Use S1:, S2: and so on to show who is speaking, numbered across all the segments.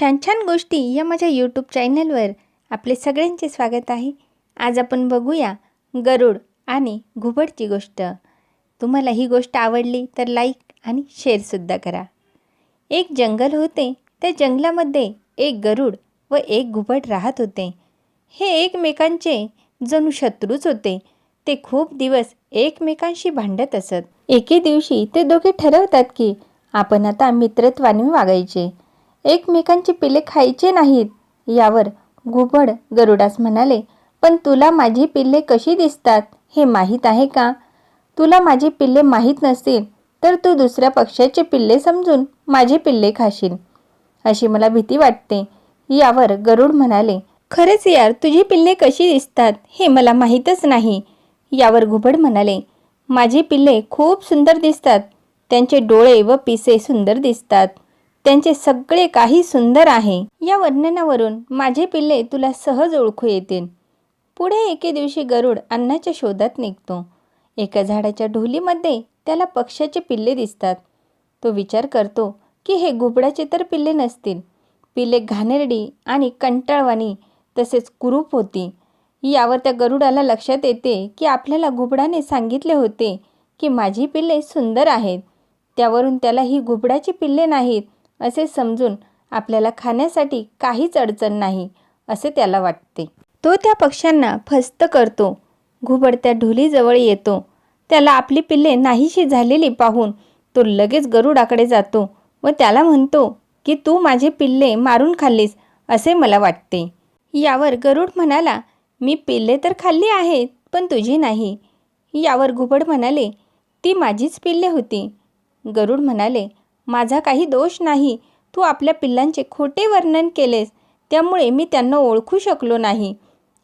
S1: छान छान गोष्टी या माझ्या यूट्यूब चॅनलवर आपले सगळ्यांचे स्वागत आहे. आज आपण बघूया गरुड आणि घुबडची गोष्ट. तुम्हाला ही गोष्ट आवडली तर लाईक आणि शेअरसुद्धा करा. एक जंगल होते त्या जंगलामध्ये एक गरुड व एक घुबड राहत होते. हे एकमेकांचे जणू शत्रूच होते. ते खूप दिवस एकमेकांशी भांडत असत. एके दिवशी ते दोघे ठरवतात की आपण आता मित्रत्वाने वागायचे. एकमेकांची पिले खायचे नाहीत. यावर घुबड गरुडास म्हणाले पण तुला माझी पिल्ले कशी दिसतात? हे माहीत आहे का? तुला माझी पिल्ले माहीत नसतील तर तू दुसऱ्या पक्षाचे पिल्ले समजून माझे पिल्ले खाशील. अशी मला भीती वाटते. यावर गरुड म्हणाले खरंच यार तुझी पिल्ले कशी दिसतात हे मला माहीतच नाही. यावर घुबड म्हणाले माझी पिल्ले खूप सुंदर दिसतात. त्यांचे डोळे व पिसे सुंदर दिसतात. त्यांचे सगळे काही सुंदर आहे. या वर्णनावरून माझे पिल्ले तुला सहज ओळखू येतील. पुढे एके दिवशी गरुड अन्नाच्या शोधात निघतो. एका झाडाच्या ढोलीमध्ये त्याला पक्ष्याचे पिल्ले दिसतात. तो विचार करतो की हे घुबडाचे तर पिल्ले नसतील. पिल्ले घाणेरडी आणि कंटाळवाणी तसेच कुरूप होती. यावर त्या गरुडाला लक्षात येते की आपल्याला घुबडाने सांगितले होते की माझी पिल्ले सुंदर आहेत. त्यावरून त्याला ही घुबडाची पिल्ले नाहीत. असे समजून आपल्याला खाण्यासाठी काहीच अडचण नाही असे त्याला वाटते. तो त्या पक्ष्यांना फस्त करतो. घुबडत्या ढोलीजवळ येतो. त्याला आपली पिल्ले नाहीशी झालेली पाहून तो लगेच गरुडाकडे जातो व त्याला म्हणतो की तू माझे पिल्ले मारून खाल्लीस असे मला वाटते. यावर गरुड म्हणाला मी पिल्ले तर खाल्ली आहेत पण तुझी नाही. यावर घुबड म्हणाले ती माझीच पिल्ले होती. गरुड म्हणाले माझा काही दोष नाही. तू आपल्या पिल्लांचे खोटे वर्णन केलेस त्यामुळे मी त्यांना ओळखू शकलो नाही.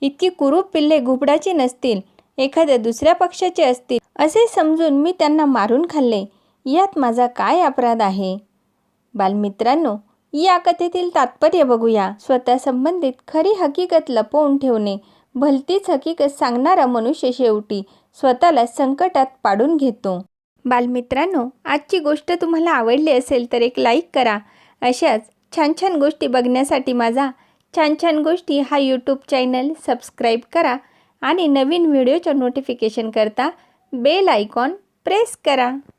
S1: इतकी कुरूप पिल्ले घुबडाची नसतील एखाद्या दुसऱ्या पक्षाचे असतील असे समजून मी त्यांना मारून खाल्ले. यात माझा काय अपराध आहे? बालमित्रांनो या कथेतील तात्पर्य बघूया. स्वतः संबंधित खरी हकीकत लपवून ठेवणे. भलतीच हकीकत सांगणारा मनुष्य शेवटी स्वतःला संकटात पाडून घेतो. बालमित्रांनो आजची गोष्ट तुम्हाला आवडली असेल तर एक लाईक करा. अशाच छान छान गोष्टी बघण्यासाठी माझा छान छान गोष्टी हा यूट्यूब चॅनल सबस्क्राईब करा आणि नवीन व्हिडिओच्या नोटिफिकेशन करता बेल आयकॉन प्रेस करा.